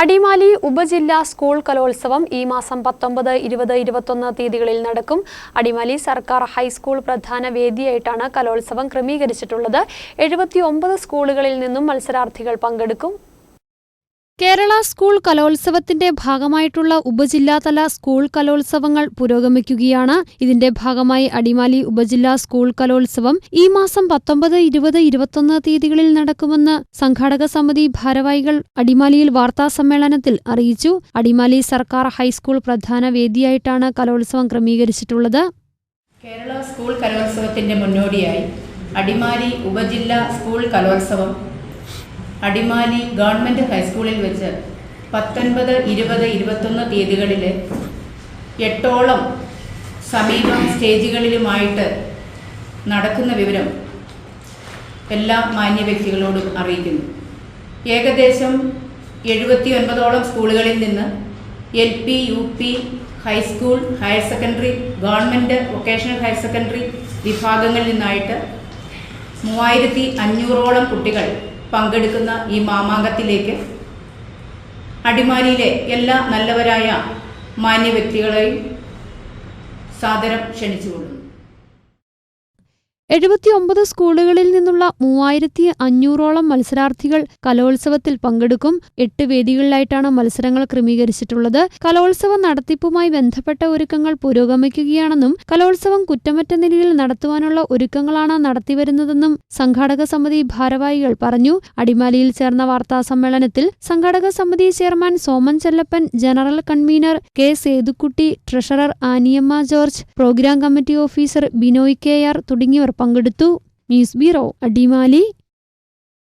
അടിമാലി ഉപജില്ലാ സ്കൂൾ കലോത്സവം ഈ മാസം പത്തൊമ്പത് ഇരുപത് ഇരുപത്തൊന്ന് തീയതികളിൽ നടക്കും. അടിമാലി സർക്കാർ ഹൈസ്കൂൾ പ്രധാന വേദിയായിട്ടാണ് കലോത്സവം ക്രമീകരിച്ചിട്ടുള്ളത്. എഴുപത്തിയൊമ്പത് സ്കൂളുകളിൽ നിന്നും മത്സരാർത്ഥികൾ പങ്കെടുക്കും. കേരള സ്കൂൾ കലോത്സവത്തിന്റെ ഭാഗമായിട്ടുള്ള ഉപജില്ലാതല സ്കൂൾ കലോത്സവങ്ങൾ പുരോഗമിക്കുകയാണ്. ഇതിന്റെ ഭാഗമായി അടിമാലി ഉപജില്ലാ സ്കൂൾ കലോത്സവം ഈ മാസം പത്തൊമ്പത് ഇരുപത് ഇരുപത്തൊന്ന് തീയതികളിൽ നടക്കുമെന്ന് സംഘാടക സമിതി ഭാരവാഹികൾ അടിമാലിയിൽ വാർത്താസമ്മേളനത്തിൽ അറിയിച്ചു. അടിമാലി സർക്കാർ ഹൈസ്കൂൾ പ്രധാന വേദിയായിട്ടാണ് കലോത്സവം ക്രമീകരിച്ചിട്ടുള്ളത്. കേരള സ്കൂൾ കലോത്സവത്തിന്റെ മുന്നോടിയായി അടിമാലി ഉപജില്ലാ സ്കൂൾ കലോത്സവം അടിമാലി ഗവൺമെന്റ് ഹൈസ്കൂളിൽ വെച്ച് പത്തൊൻപത് ഇരുപത് ഇരുപത്തൊന്ന് തീയതികളിൽ എട്ടോളം സമീപ സ്റ്റേജുകളിലുമായിട്ട് നടക്കുന്ന വിവരം എല്ലാ മാന്യ വ്യക്തികളോടും അറിയിക്കുന്നു. ഏകദേശം എഴുപത്തി ഒൻപതോളം സ്കൂളുകളിൽ നിന്ന് L P U P high school higher secondary government vocational higher secondary വിഭാഗങ്ങളിൽ നിന്നായിട്ട് മൂവായിരത്തി അഞ്ഞൂറോളം കുട്ടികൾ പങ്കെടുക്കുന്ന ഈ മാമാങ്കത്തിലേക്ക് അടിമാലിയിലെ എല്ലാ നല്ലവരായ മാന്യ വ്യക്തികളെയും സാദരം ക്ഷണിച്ചുകൊള്ളുന്നു. എഴുപത്തിയൊമ്പത് സ്കൂളുകളിൽ നിന്നുള്ള മൂവായിരത്തി അഞ്ഞൂറോളം മത്സരാർത്ഥികൾ കലോത്സവത്തിൽ പങ്കെടുക്കും. എട്ട് വേദികളിലായിട്ടാണ് മത്സരങ്ങൾ ക്രമീകരിച്ചിട്ടുള്ളത്. കലോത്സവ നടത്തിപ്പുമായി ബന്ധപ്പെട്ട ഒരുക്കങ്ങൾ പുരോഗമിക്കുകയാണെന്നും കലോത്സവം കുറ്റമറ്റ നിലയിൽ നടത്തുവാനുള്ള ഒരുക്കങ്ങളാണ് നടത്തിവരുന്നതെന്നും സംഘാടക സമിതി ഭാരവാഹികൾ പറഞ്ഞു. അടിമാലിയിൽ ചേർന്ന വാർത്താ സമ്മേളനത്തിൽ സംഘാടക സമിതി chairman Soman Chellappan general convener K Sethukutty treasurer Aniyamma George programme committee officer Binoy K R തുടങ്ങിയവർ പങ്കെടുത്തു. News bureau Adimali.